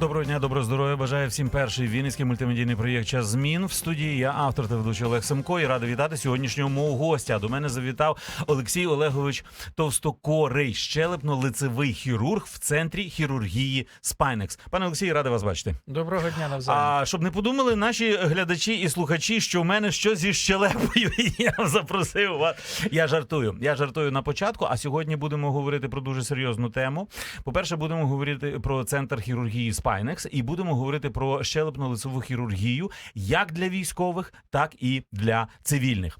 Доброго дня, доброго здоров'я. Бажаю всім перший вінницький мультимедійний проєкт Час змін в студії. Я автор та ведучий Олег Семко і радий вітати сьогоднішнього мого гостя. До мене завітав Олексій Олегович Товстокорий, щелепно-лицевий хірург в центрі хірургії Спайнекс. Пане Олексій, радий вас бачити. Доброго дня навзаєм. А щоб не подумали наші глядачі і слухачі, що в мене щось зі щелепою. Я запросив вас. Я жартую. Я жартую на початку. А сьогодні будемо говорити про дуже серйозну тему. По-перше, будемо говорити про центр хірургії Спайнекс і будемо говорити про щелепно-лицеву хірургію як для військових, так і для цивільних.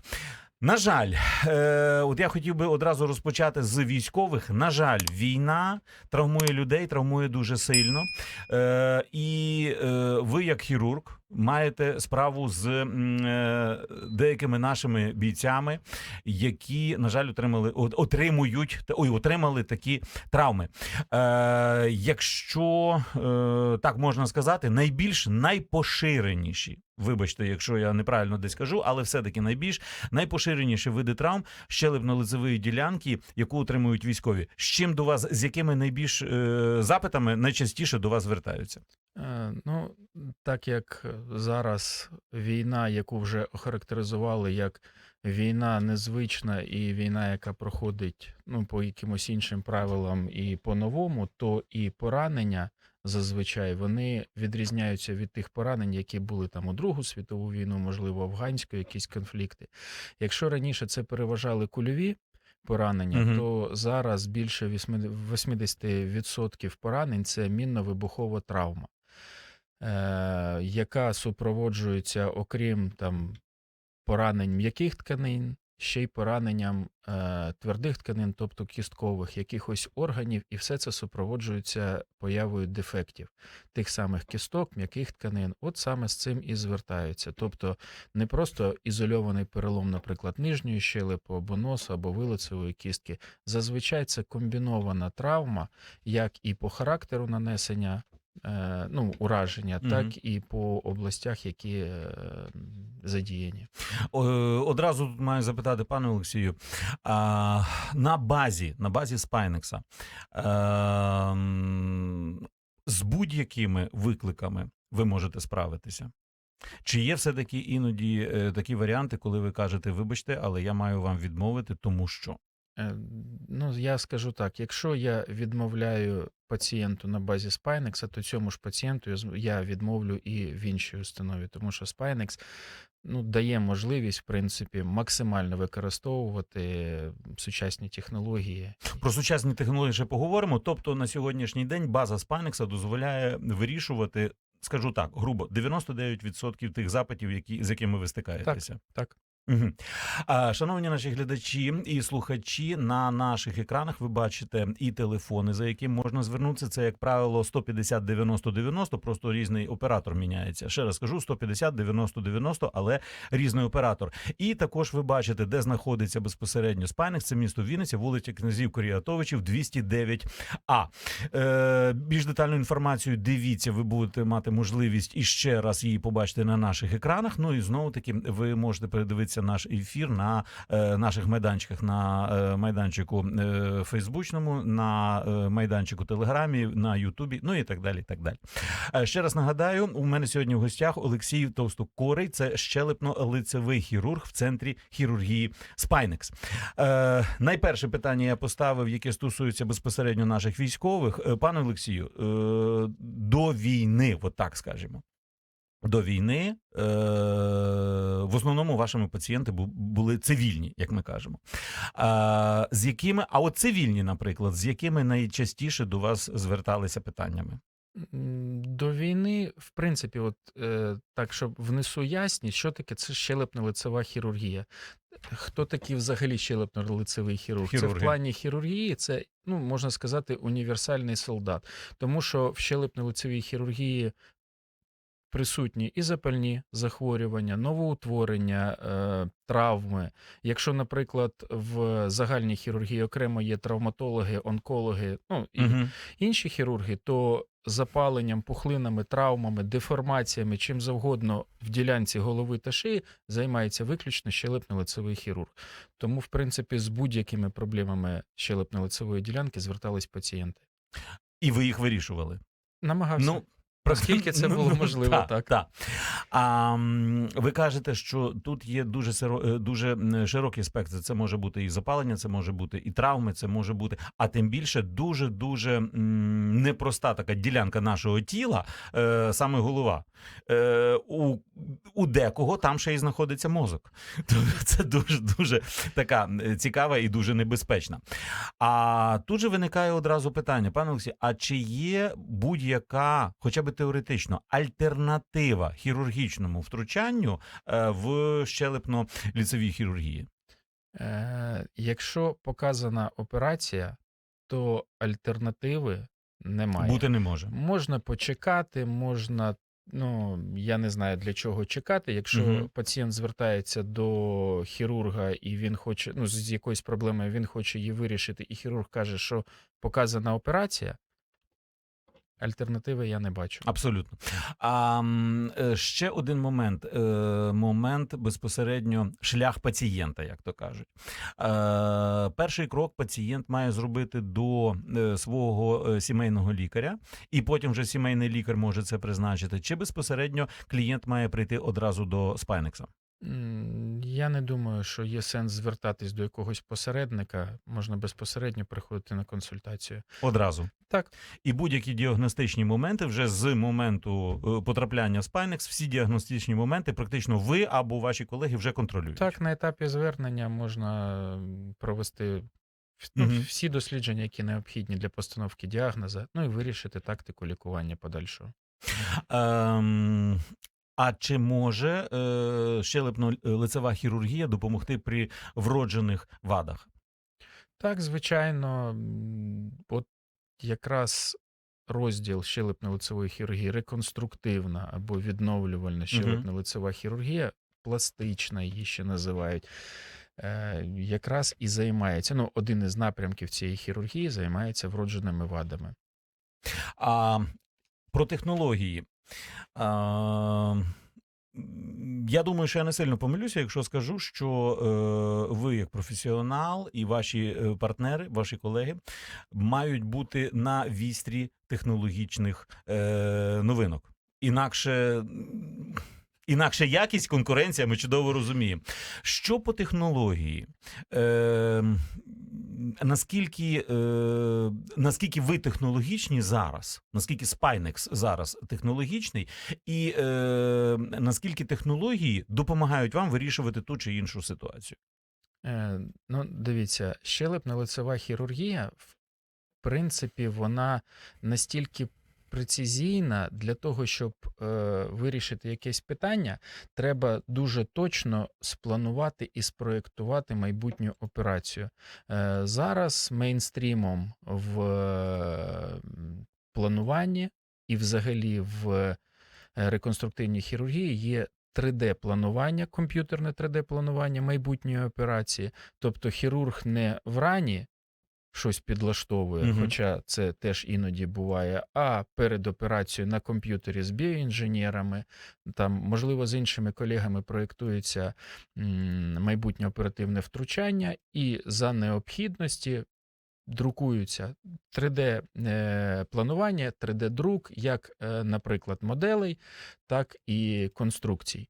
На жаль, е, от я хотів би одразу розпочати з військових. На жаль, війна травмує людей, травмує дуже сильно. Е, і е, ви, як хірург, маєте справу з е, деякими нашими бійцями, які, на жаль, отримали отримують ой, отримали такі травми. Е, якщо е, так можна сказати, найбільш найпоширеніші. Вибачте, якщо я неправильно десь кажу, але все-таки найбільш найпоширеніші види травм щелепно-лицевої ділянки, яку отримують військові. З чим до вас, з якими найбільш е, запитами найчастіше до вас звертаються? Е, Ну, так як зараз війна, яку вже охарактеризували як війна незвична і війна, яка проходить ну, по якимось іншим правилам і по-новому, то і поранення зазвичай вони відрізняються від тих поранень, які були там у Другу світову війну, можливо, афганську, якісь конфлікти. Якщо раніше це переважали кульові поранення, Мгм. то зараз більше 80% поранень це мінно-вибухова травма, е, яка супроводжується, окрім там поранень м'яких тканин, ще й пораненням е, твердих тканин, тобто кісткових, якихось органів, і все це супроводжується появою дефектів тих самих кісток, м'яких тканин. От саме з цим і звертаються. Тобто не просто ізольований перелом, наприклад, нижньої щелепи або носу, або вилицевої кістки. Зазвичай це комбінована травма, як і по характеру нанесення. Е, Ну, ураження, Мгм. так і по областях, які е, задіяні. Одразу тут маю запитати, пане Олексію, на базі, на базі Спайнекса з будь-якими викликами ви можете справитися? Чи є все-таки іноді е, такі варіанти, коли ви кажете, вибачте, але я маю вам відмовити, тому що? Е, Ну, я скажу так: якщо я відмовляю пацієнту на базі Spinex, то цьому ж пацієнту я відмовлю і в іншій установі, тому що Spinex ну, дає можливість, в принципі, максимально використовувати сучасні технології. Про сучасні технології ще поговоримо. Тобто на сьогоднішній день база Спайнекса дозволяє вирішувати, скажу так, грубо 99% тих запитів, які, з якими ви стикаєтеся. Так. Угу. Шановні наші глядачі і слухачі, на наших екранах ви бачите і телефони, за яким можна звернутися. Це, як правило, 150 90 90, просто різний оператор міняється. Ще раз скажу, 150 90 90, але різний оператор. І також ви бачите, де знаходиться безпосередньо спайник. Це місто Вінниця, вулиця князів Коріатовичів, 209 А. Е, більш детальну інформацію дивіться, ви будете мати можливість іще раз її побачити на наших екранах. Ну і знову таки ви можете передивитися наш ефір на е, наших майданчиках на е, майданчику е, Фейсбучному, на майданчику Телеграмі, на Ютубі, ну і так далі. так далі. Ще раз нагадаю, у мене сьогодні в гостях Олексій Товстокорий, це щелепно-лицевий хірург в центрі хірургії Спайнекс. Е, найперше питання я поставив, яке стосується безпосередньо наших військових. Пане Олексію, е, до війни, от так скажемо. До війни е, в основному вашими пацієнти були цивільні, як ми кажемо. А, з якими, а от цивільні, наприклад, з якими найчастіше до вас зверталися питаннями? До війни, в принципі, от е, так, щоб внесу ясність, що таке це щелепно-лицева хірургія. Хто такий взагалі щелепно-лицевий хірург? Це в плані хірургії, це, ну, можна сказати, універсальний солдат. Тому що в щелепно-лицевій хірургії присутні і запальні захворювання, новоутворення, е, травми. Якщо, наприклад, в загальній хірургії окремо є травматологи, онкологи, ну і Угу. інші хірурги, то запаленням, пухлинами, травмами, деформаціями, чим завгодно в ділянці голови та шиї займається виключно щелепно-лицевий хірург. Тому, в принципі, з будь-якими проблемами щелепно-лицевої ділянки звертались пацієнти. І ви їх вирішували? Намагався. Ну, Наскільки це було можливо, так. так. так. А, ви кажете, що тут є дуже, сиро- е, дуже широкий спектр. Це може бути і запалення, це може бути і травми, це може бути, а тим більше дуже дуже непроста така ділянка нашого тіла, е, саме голова. Е, у, у декого там ще й знаходиться мозок. Тобто Це дуже дуже така цікава і дуже небезпечна. А тут же виникає одразу питання, пане Олексій, а чи є будь-яка, хоча б теоретично, альтернатива хірургічному втручанню е, в щелепно-ліцевій хірургії? Е, якщо показана операція, то альтернативи немає. Бути не може. Можна почекати, можна. Ну, я не знаю для чого чекати. Якщо Мгм. пацієнт звертається до хірурга і він хоче, ну, з якоюсь проблемою, він хоче її вирішити, і хірург каже, що показана операція, альтернативи я не бачу. Абсолютно. А е, ще один момент. е, Момент безпосередньо шлях пацієнта, як то кажуть. Е, Перший крок пацієнт має зробити до свого сімейного лікаря, і потім вже сімейний лікар може це призначити. Чи безпосередньо клієнт має прийти одразу до спайнекса? М, Я не думаю, що є сенс звертатись до якогось посередника. Можна безпосередньо приходити на консультацію. Одразу. Так. І будь-які діагностичні моменти вже з моменту е, потрапляння спайнекс, всі діагностичні моменти практично ви або ваші колеги вже контролюють. Так, на етапі звернення можна м, провести в- ну, Мгм. всі дослідження, які необхідні для постановки діагноза, ну і вирішити тактику лікування подальшого. Ем, а чи може е, щелепно-лицева хірургія допомогти при вроджених вадах? Так, звичайно, от якраз розділ щелепно-лицевої хірургії, реконструктивна або відновлювальна щелепно-лицева хірургія, пластична її ще називають. е, Якраз і займається. Ну, один із напрямків цієї хірургії займається вродженими вадами. А про технології. Я думаю, що я не сильно помилюся, якщо скажу, що е, ви, як професіонал, і ваші е, партнери, ваші колеги, мають бути на вістрі технологічних е, новинок. Інакше. Інакше якість, конкуренція, ми чудово розуміємо. Що по технології? Е, наскільки, е, наскільки ви технологічні зараз? Наскільки Spynex зараз технологічний, і е, наскільки технології допомагають вам вирішувати ту чи іншу ситуацію? Е, ну, дивіться, щелепно-лицева хірургія, в принципі, вона настільки прецизійна для того, щоб е, вирішити якесь питання, треба дуже точно спланувати і спроєктувати майбутню операцію. Е, зараз мейнстрімом в е, плануванні і взагалі в е, реконструктивній хірургії є 3D-планування, комп'ютерне 3D-планування майбутньої операції. Тобто хірург не в рані щось підлаштовує, Мгм. хоча це теж іноді буває, а перед операцією на комп'ютері з біоінженерами, там, можливо, з іншими колегами проєктується майбутнє оперативне втручання, і за необхідності друкуються 3D-планування, 3D-друк, як, е, наприклад, моделей, так і конструкцій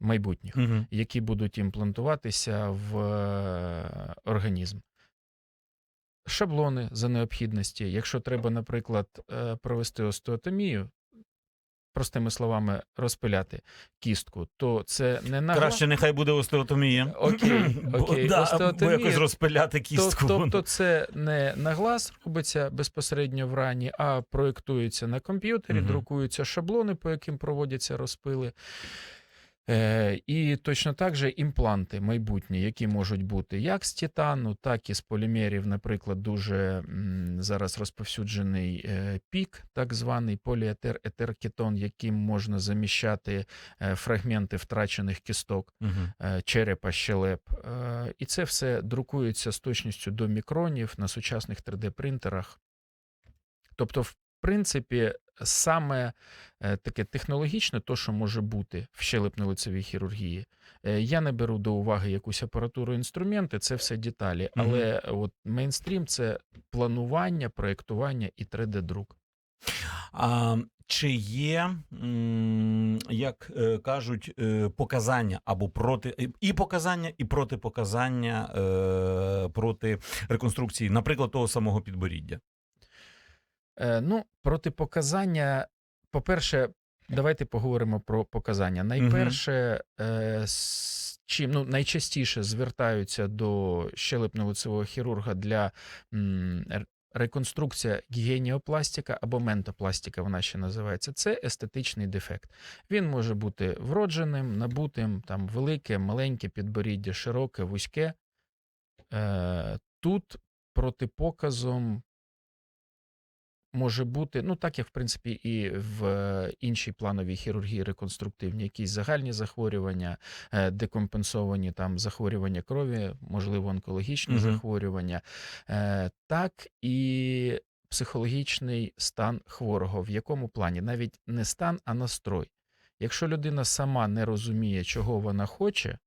майбутніх, Угу. які будуть імплантуватися в е, організм. Шаблони за необхідності. Якщо треба, наприклад, е, провести остеотомію, простими словами, розпиляти кістку, то це не на Краще нехай буде остеотомія. Окей, Бо, окей, да, бо остеотомія, якось розпиляти кістку. Тобто це не на глаз робиться безпосередньо в рані, а проєктується на комп'ютері, Мгм. друкуються шаблони, по яким проводяться розпили. Е, і точно так же імпланти майбутні, які можуть бути як з титану, так і з полімерів, наприклад, дуже зараз розповсюджений е, пік, так званий поліетер етеркетон, яким можна заміщати е, фрагменти втрачених кісток е, черепа, щелеп. І це все друкується з точністю до мікронів на сучасних 3D-принтерах. Тобто, в принципі, саме е, таке технологічне, то, що може бути в щелепно-лицевій хірургії. Е, Я не беру до уваги якусь апаратуру, інструменти, це все деталі. Але от мейнстрім це планування, проєктування і 3D-друк. А Чи є, як е, кажуть, показання або проти і показання, і протипоказання проти реконструкції, наприклад, того самого підборіддя? Е, ну, протипоказання, по-перше, давайте поговоримо про показання. Найперше, е, з чим ну, найчастіше звертаються до щелепно-лицевого хірурга для реконструкція гігіеніопластика або ментопластика, вона ще називається. Це естетичний дефект. Він може бути вродженим, набутим, там велике, маленьке підборіддя, широке, вузьке. Е, тут протипоказом може бути, ну так як в принципі і в е, іншій плановій хірургії реконструктивній, якісь загальні захворювання, е, декомпенсовані там захворювання крові, можливо, онкологічні Мгм. захворювання, е, так і психологічний стан хворого. В якому плані? Навіть не стан, а настрой. Якщо людина сама не розуміє, чого вона хоче,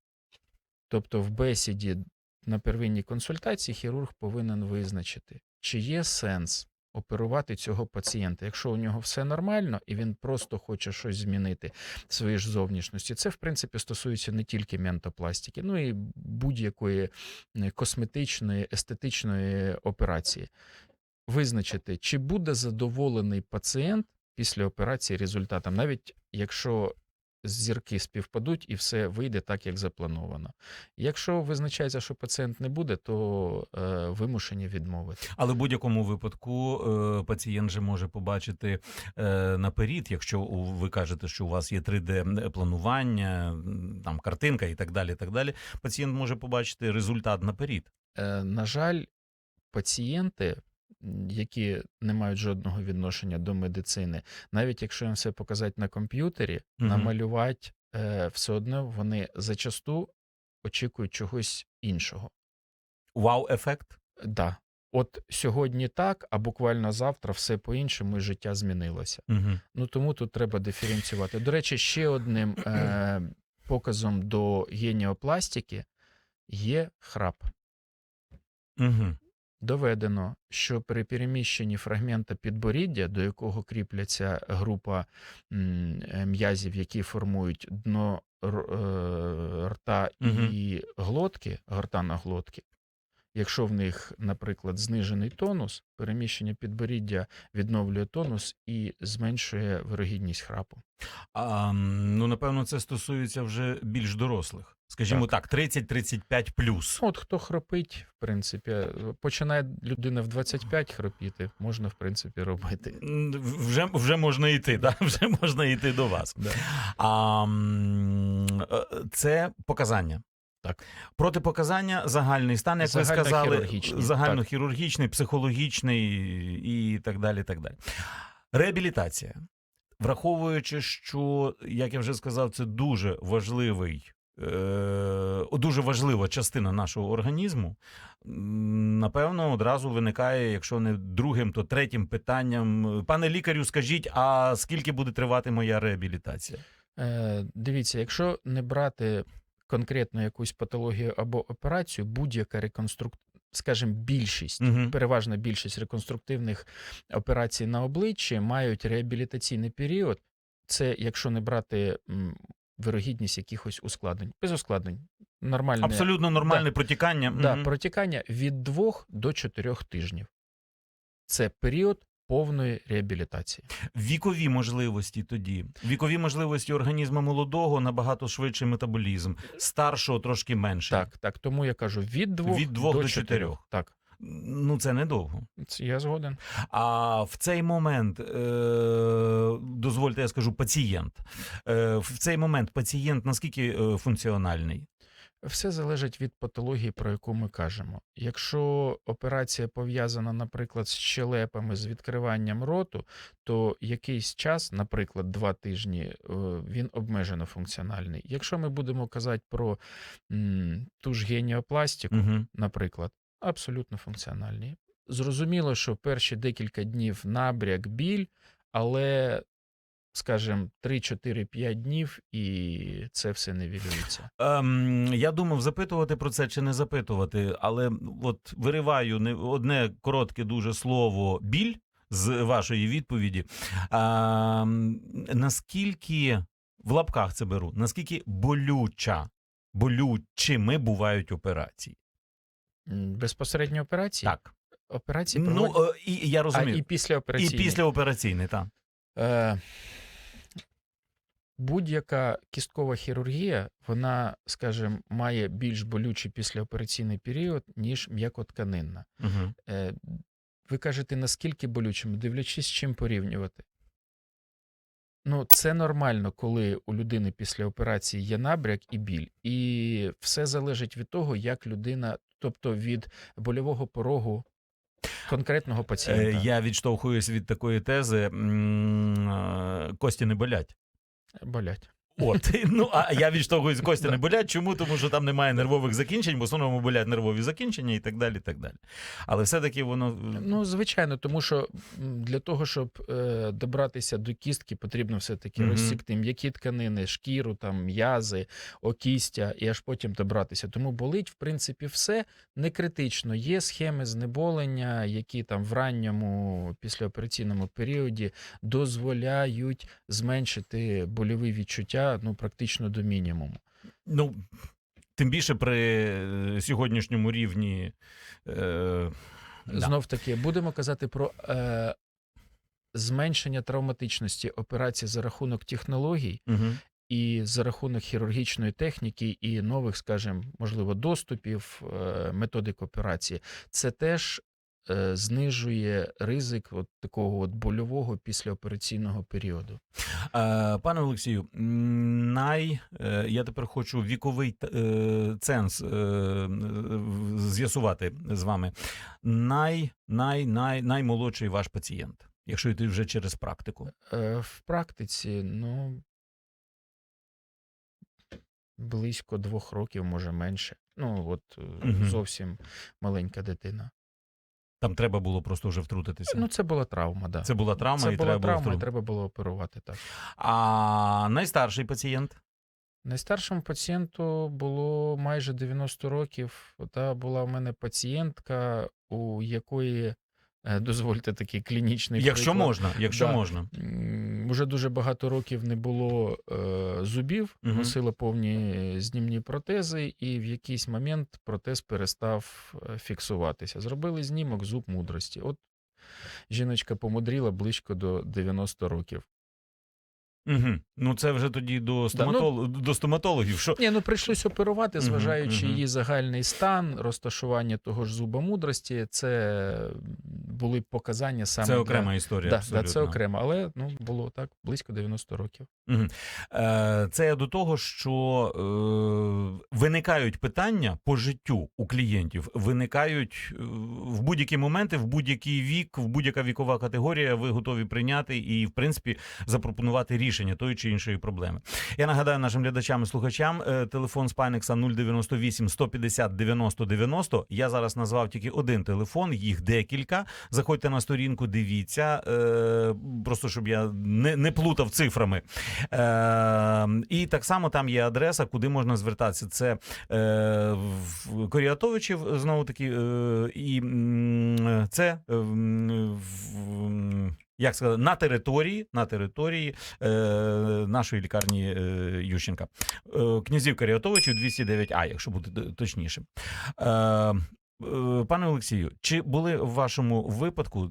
тобто в бесіді на первинній консультації хірург повинен визначити, чи є сенс оперувати цього пацієнта. Якщо у нього все нормально і він просто хоче щось змінити в своїй ж зовнішності, це в принципі стосується не тільки ментопластики, ну і будь-якої косметичної, естетичної операції. Визначити, чи буде задоволений пацієнт після операції результатом, навіть якщо зірки співпадуть і все вийде так, як заплановано. Якщо визначається, що пацієнт не буде, то е, вимушені відмовити. Але в будь-якому випадку е, пацієнт же може побачити е, наперед, якщо у- ви кажете, що у вас є 3D планування, там картинка і так далі. так далі. Пацієнт може побачити результат наперед. Е, на жаль, пацієнти, які не мають жодного відношення до медицини, навіть якщо їм все показати на комп'ютері, Мгм. намалювати е, все одно вони зачасту очікують чогось іншого. Вау-ефект. Да. От сьогодні так, а буквально завтра все по-іншому і життя змінилося. Угу. Ну тому тут треба диференціювати. До речі, ще одним е, показом до геніопластики є храп. Угу. Доведено, що при переміщенні фрагмента підборіддя, до якого кріпляться група е, м'язів, які формують дно е, рта і глотки, гортана глотки, якщо в них, наприклад, знижений тонус, переміщення підборіддя відновлює тонус і зменшує вирогідність храпу. А, ну, напевно, це стосується вже більш дорослих. Скажімо так, 30-35 плюс. От хто хропить, в принципі, починає людина в 25 хропіти, можна, в принципі, робити. Вже, вже можна йти, да? вже можна йти до вас. Да. А, е, це показання. Так. Протипоказання загальний стан, як ви сказали, Загальнохірургічний, психологічний і так далі. так далі. Реабілітація. Враховуючи, що, як я вже сказав, це дуже важливий. е, Дуже важлива частина нашого організму. Напевно, одразу виникає, якщо не другим, то третім питанням. Пане лікарю, скажіть, а скільки буде тривати моя реабілітація? Е, дивіться, якщо не брати конкретно якусь патологію або операцію, будь-яка реконструкція, скажімо, більшість, Угу. переважна більшість реконструктивних операцій на обличчі мають реабілітаційний період. Це якщо не брати вирогідність якихось ускладнень, без ускладнень. Нормальне Абсолютно нормальне протікання. да, Мгм. протікання від 2 до 4 тижнів. Це період повної реабілітації. Вікові можливості тоді. Вікові можливості організму молодого набагато швидший метаболізм, старшого трошки менше. Так, так. Тому я кажу від 2 Від двох до до 4. чотирьох. Так, Ну це недовго. це я згоден. А в цей момент, е, дозвольте, я скажу, пацієнт. Е, в цей момент пацієнт наскільки е, функціональний? Все залежить від патології, про яку ми кажемо. Якщо операція пов'язана, наприклад, з щелепами, з відкриванням роту, то якийсь час, наприклад, два тижні, е, він обмежено функціональний. Якщо ми будемо казати про м, ту ж геніопластику, Угу. наприклад, абсолютно функціональні. Зрозуміло, що перші декілька днів набряк, біль, але, скажімо, 3-4-5 днів і це все нивелюється. Ем, я думав запитувати про це чи не запитувати, але от вириваю не одне коротке дуже слово біль з вашої відповіді. А, наскільки в лапках це беру, наскільки болюча, болючими бувають операції? Безпосередньо операції? Так. Операції Ну, проводять... е, і я а і після І операційної? так. Е, будь-яка кісткова хірургія, вона, скажімо, має більш болючий післяопераційний період, ніж м'якотканинна. Угу. Е, ви кажете, наскільки болючим, дивлячись, з чим порівнювати. Ну, це нормально, коли у людини після операції є набряк і біль. І все залежить від того, як людина, тобто від больового порогу конкретного пацієнта. Е, я відштовхуюсь від такої тези: кості не болять. Болять. От ну а я відштовхуюсь кості не болять. Чому? Тому що там немає нервових закінчень, в основному болять нервові закінчення і так далі. так далі. Але все-таки воно Ну, звичайно, тому що для того, щоб е, добратися до кістки, потрібно все-таки Мгм. розсікти м'які тканини, шкіру, там, м'язи, окістя, і аж потім добратися. Тому болить, в принципі, все не критично. Є схеми знеболення, які там в ранньому післяопераційному періоді дозволяють зменшити больові відчуття ну, практично до мінімуму. ну тим більше при е, сьогоднішньому рівні. Е. Знов таки, будемо казати про е, зменшення травматичності операцій за рахунок технологій Мгм. і за рахунок хірургічної техніки і нових, скажімо, можливо, доступів, е, методик операції. Це теж е, знижує ризик от такого от больового післяопераційного періоду. Е, Пане Олексію, най е, я тепер хочу віковий е, ценз е, з'ясувати з вами. Най, най, най, наймолодший ваш пацієнт, якщо йти вже через практику. Е, В практиці, ну, близько двох років, може менше. Ну, от Мгм. зовсім маленька дитина. Там треба було просто вже втрутитися. Ну, це була травма, да. Це була травма, Це і була треба було травма, і треба було оперувати так. А найстарший пацієнт. Найстаршому пацієнту було майже 90 років. Та була в мене пацієнтка, у якої, е, дозвольте такий клінічний Якщо приклад, можна, якщо Да. можна. Уже дуже багато років не було е, зубів, угу. носила повні знімні протези, і в якийсь момент протез перестав е, фіксуватися. Зробили знімок зуб мудрості. От жіночка помудріла близько до 90 років. Угу. Ну це вже тоді до, стоматол... до стоматологів. Що Ні, ну прийшлось оперувати, зважаючи мгм. її загальний стан, розташування того ж зуба мудрості. Це були показання саме це для- окрема історія. Да, абсолютно. да, це окремо, але ну було так близько 90 років. Мгм. Е, Це до того, що е, виникають питання по життю у клієнтів, виникають е, в будь-які моменти, в будь-який вік, в будь-яка вікова категорія. Ви готові прийняти і, в принципі, запропонувати рішення тої чи іншої проблеми. Я нагадаю нашим глядачам і слухачам. е, Телефон Спайнекса 098 150 90 90. Я зараз назвав тільки один телефон, їх декілька. Заходьте на сторінку, дивіться, е, просто щоб я не, не плутав цифрами. Е, і так само там є адреса, куди можна звертатися. Це в Коріатовичів, знову таки, і це як сказати, на території, на території е, нашої лікарні е, Ющенка. Е, князів Каріатовичів 209А, якщо бути точнішим. Е, е, Пане Олексію, чи були в вашому випадку,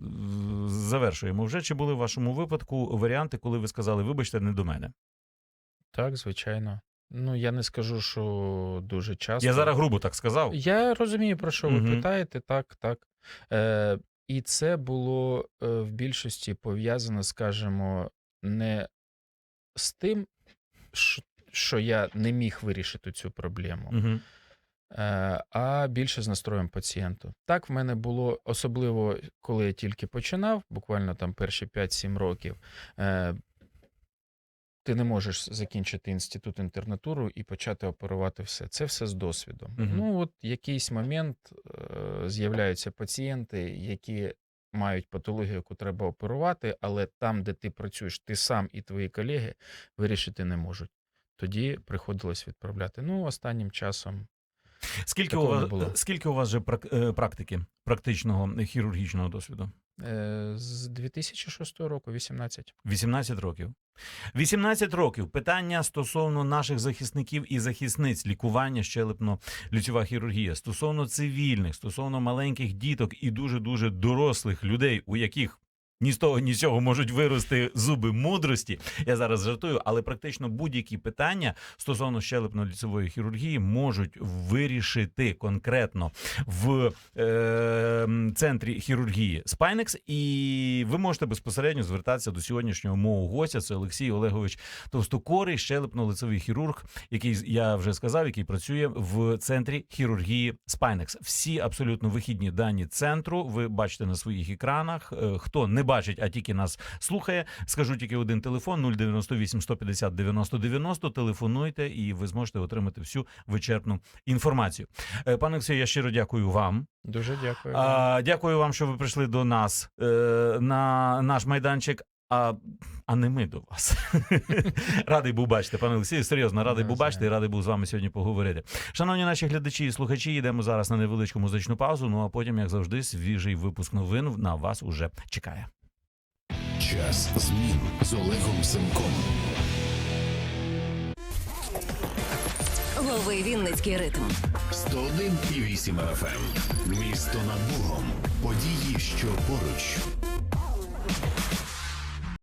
завершуємо вже, чи були в вашому випадку варіанти, коли ви сказали, вибачте, не до мене? Так, звичайно. Ну я не скажу, що дуже часто. Я зараз грубо так сказав. Я розумію, про що ви Мгм. питаєте, так, так. Е, і це було е, в більшості пов'язано, скажімо, не з тим, що, що я не міг вирішити цю проблему, Угу. е, а більше з настроєм пацієнту. Так в мене було, особливо коли я тільки починав, буквально там перші 5-7 років. Е, ти не можеш закінчити інститут інтернатуру і почати оперувати все. Це все з досвідом. Мгм. Ну, от якийсь момент е, з'являються пацієнти, які мають патологію, яку треба оперувати, але там, де ти працюєш, ти сам і твої колеги вирішити не можуть. Тоді приходилось відправляти. Ну, останнім часом Скільки у вас було. скільки у вас же е, практики практичного хірургічного досвіду? Е, З 2006 року, 18. 18 років. 18 років. Питання стосовно наших захисників і захисниць, лікування щелепно лічова хірургія, стосовно цивільних, стосовно маленьких діток і дуже дуже дорослих людей, у яких ні з того, ні з цього можуть вирости зуби мудрості. Я зараз жартую, але практично будь-які питання стосовно щелепно-ліцевої хірургії можуть вирішити конкретно в е, центрі хірургії Spinex. І ви можете безпосередньо звертатися до сьогоднішнього мого гостя. Це Олексій Олегович Товстокорий, щелепно-лицевий хірург, який я вже сказав, який працює в центрі хірургії Spinex. Всі абсолютно вихідні дані центру. Ви бачите на своїх екранах. Е, Хто не бачить, а тільки нас слухає, скажу тільки один телефон 098 150 90 90. Телефонуйте, і ви зможете отримати всю вичерпну інформацію. Е, Пане Олексію, я щиро дякую вам. Дуже дякую. А, дякую вам, що ви прийшли до нас е, на наш майданчик. А, а не ми до вас. радий був бачити, пане Олексію. Серйозно, радий був бачити і радий був з вами сьогодні поговорити. Шановні наші глядачі і слухачі, йдемо зараз на невеличку музичну паузу. Ну а потім, як завжди, свіжий випуск новин на вас уже чекає. Час змін з Олегом Семком. Лови Вінницький ритм. 101,8 FM. Місто над Богом. Події, що поруч.